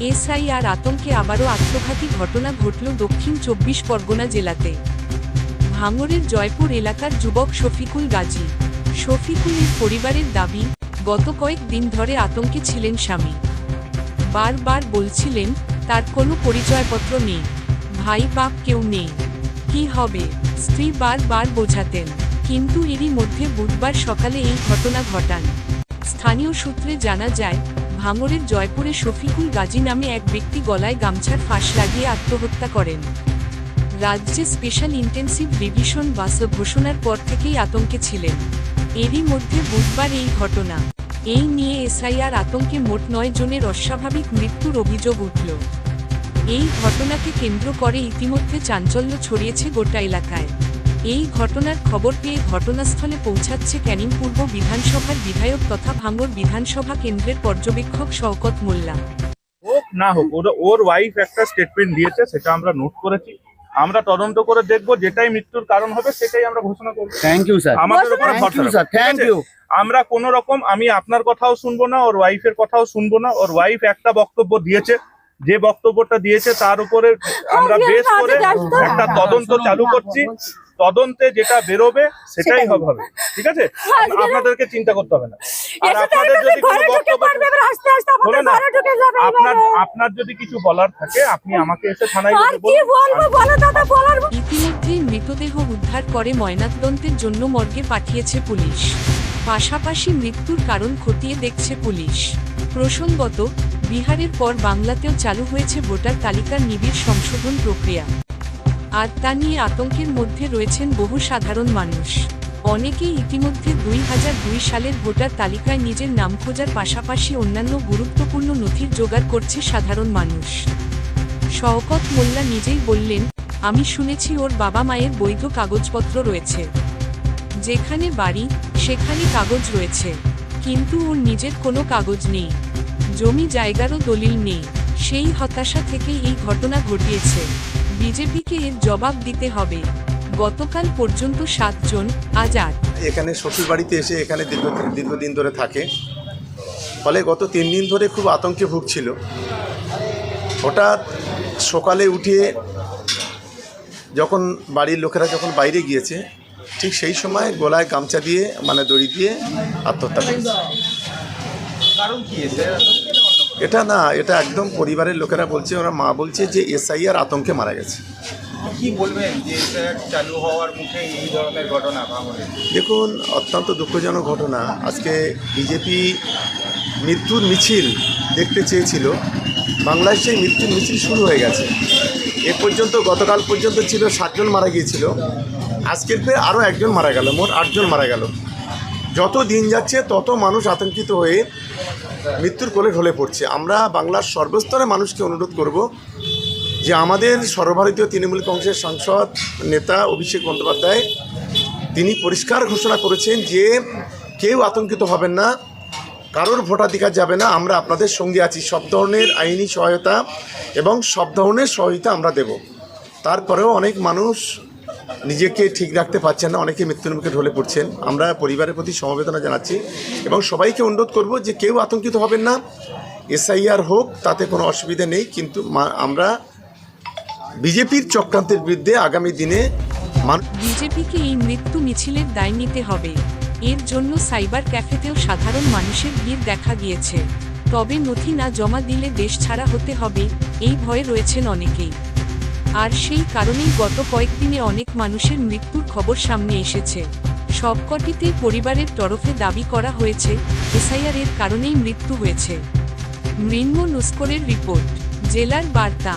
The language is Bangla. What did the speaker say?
এসআইআর আতঙ্কে আবারও আত্মঘাতী ঘটনা ঘটল দক্ষিণ চব্বিশ পরগনা জেলাতে। ভাঙড়ের জয়পুর এলাকার যুবক শফিকুল গাজী। শফিকুলের পরিবারের দাবি, গত কয়েক দিন ধরে আতঙ্কে ছিলেন স্বামী। বারবার বলছিলেন, তার কোনো পরিচয়পত্র নেই। ভাই, বাপ কেউ নেই। কি হবে? স্ত্রী বারবার বোঝাতেন। কিন্তু এরই মধ্যে বুধবার সকালে এই ঘটনা ঘটান। স্থানীয় সূত্রে জানা যায় ভাঙড়ের জয়পুরে শফিকুল গাজী নামে এক ব্যক্তি গলায় গামছার ফাঁস লাগিয়ে আত্মহত্যা করেন। রাজ্যে স্পেশাল ইন্টেন্সিভ রিভিশন বাস ঘোষণার পর থেকেই আতঙ্কে ছিলেন। এরই মধ্যে বুধবার এই ঘটনা। এই নিয়ে এসআইআর আতঙ্কে মোট নয় জনের অস্বাভাবিক মৃত্যুর অভিযোগ উঠল। এই ঘটনাকে কেন্দ্র করে ইতিমধ্যে চাঞ্চল্য ছড়িয়েছে গোটা এলাকায়। এই ঘটনার খবর পেয়ে ঘটনাস্থলে পৌঁছাচ্ছে ক্যানিং পূর্ব বিধানসভার বিধায়ক তথা ভাঙড় বিধানসভা কেন্দ্রের পর্যবেক্ষক শওকত মোল্লা। হোক না হোক ওর ওর ওয়াইফ একটা স্টেটমেন্ট দিয়েছে সেটা আমরা নোট করেছি। আমরা তদন্ত করে দেখব যেটাই মৃত্যুর কারণ হবে সেটাই আমরা ঘোষণা করব। থ্যাংক ইউ স্যার আমাদের উপর থ্যাংক ভরসা থ্যাংক ইউ আমরা কোন রকম আমি আপনার কথাও শুনব না ওর ওয়াইফের কথাও শুনব না ওর ওয়াইফ একটা বক্তব্য দিয়েছে। যে বক্তব্যটা দিয়েছে তার উপরে আমরা বেশ করে একটা তদন্ত চালু করছি। তদন্তে যেটা বেরোবে সেটাই হবে। ঠিক আছে? আপনাদেরকে চিন্তা করতে হবে না। আর আপনাদের যদি কোনো বক্তব্য শোনো না আপনার আপনার যদি কিছু বলার থাকে আপনি আমাকে এসে থানায় আর বলুন। কি বলব? বলো দাদা বলার ইতিমধ্যেই মৃতদেহ উদ্ধার করে ময়নাতদন্তের জন্য মর্গে পাঠিয়েছে পুলিশ। পাশাপাশি মৃত্যুর কারণ খতিয়ে দেখছে পুলিশ। প্রসঙ্গত বিহারের পর বাংলাতেও চালু হয়েছে ভোটার তালিকার নিবিড় সংশোধন প্রক্রিয়া। আর তা নিয়ে আতঙ্কের মধ্যে রয়েছেন বহু সাধারণ মানুষ। অনেকেই ইতিমধ্যে দুই হাজার দুই সালের ভোটার তালিকায় নিজের নাম খোঁজার পাশাপাশি অন্যান্য গুরুত্বপূর্ণ নথির জোগাড় করছে সাধারণ মানুষ। শওকত মোল্লা নিজেই বললেন, আমি শুনেছি ওর বাবা মায়ের বৈধ কাগজপত্র রয়েছে। যেখানে বাড়ি, সেখানে কাগজ রয়েছে। কিন্তু ওর নিজের কোনো কাগজ নেই। জমি জায়গারও দলিল নেই। সেই হতাশা থেকেই এই ঘটনা ঘটিয়েছে। বিজেপিকে এর জবাব দিতে হবে। গতকাল পর্যন্ত সাতজন আজ আট এখানে শ্বশুর বাড়িতে এসে এখানে দীর্ঘ দীর্ঘদিন ধরে থাকে। ফলে গত তিন দিন ধরে খুব আতঙ্কে ভুগছিল। হঠাৎ সকালে উঠে যখন বাড়ির লোকেরা যখন বাইরে গিয়েছে ঠিক সেই সময় গলায় গামছা দিয়ে মানে দড়ি দিয়ে আত্মহত্যা করেছে। এটা না এটা একদম পরিবারের লোকেরা বলছে ওরা মা বলছে যে এসআইআর আতঙ্কে মারা গেছে। কি বলবেন যে চালু হওয়ার মুখে এই ধরনের ঘটনা দেখুন অত্যন্ত দুঃখজনক ঘটনা। আজকে বিজেপি মৃত্যুর মিছিল দেখতে চেয়েছিল। বাংলায় সেই মৃত্যুর মিছিল শুরু হয়ে গেছে। এ পর্যন্ত গতকাল পর্যন্ত ছিল সাতজন মারা গিয়েছিল। আজকের ফের আরও একজন মারা গেল মোট আটজন মারা গেল। যত দিন যাচ্ছে, তত মানুষ আতঙ্কিত হয়ে মৃত্যুর কোলে ঢলে পড়ছে। আমরা বাংলার সর্বস্তরে মানুষকে অনুরোধ করব যে আমাদের সর্বভারতীয় তৃণমূল কংগ্রেসের সাংসদ, নেতা অভিষেক বন্দ্যোপাধ্যায়, তিনি পরিষ্কার ঘোষণা করেছেন যে কেউ আতঙ্কিত হবেন না, কারোর ভোটাধিকার যাবে না, আমরা আপনাদের সঙ্গে আছি। সব ধরনের আইনি সহায়তা এবং সব ধরনের সহায়তা আমরা দেব। তারপরেও অনেক মানুষ নিজেকে ঠিক রাখতে পারছেন না, অনেকে মৃত্যুর মুখে ঢলে পড়ছেন। আমরা পরিবারের প্রতি সমবেদনা জানাচ্ছি এবং সবাইকে অনুরোধ করব যে কেউ আতঙ্কিত হবেন না। এসআইআর হোক, তাতে কোনো অসুবিধা নেই, কিন্তু আমরা বিজেপির চক্রান্তের বিরুদ্ধে আগামী দিনে বিজেপিকে এই মৃত্যু মিছিলের দায় নিতে হবে। এর জন্য সাইবার ক্যাফেতেও সাধারণ মানুষের ভিড় দেখা গিয়েছে। তবে নথি না জমা দিলে দেশ ছাড়া হতে হবে, এই ভয়ে রয়েছেন অনেকেই। আর সেই কারণেই গত কয়েকদিনে অনেক মানুষের মৃত্যুর খবর সামনে এসেছে। সবকটিতেই পরিবারের তরফে দাবি করা হয়েছে, এসআইআর এর কারণেই মৃত্যু হয়েছে। মৃন্ম নস্করের রিপোর্ট, জেলার বার্তা।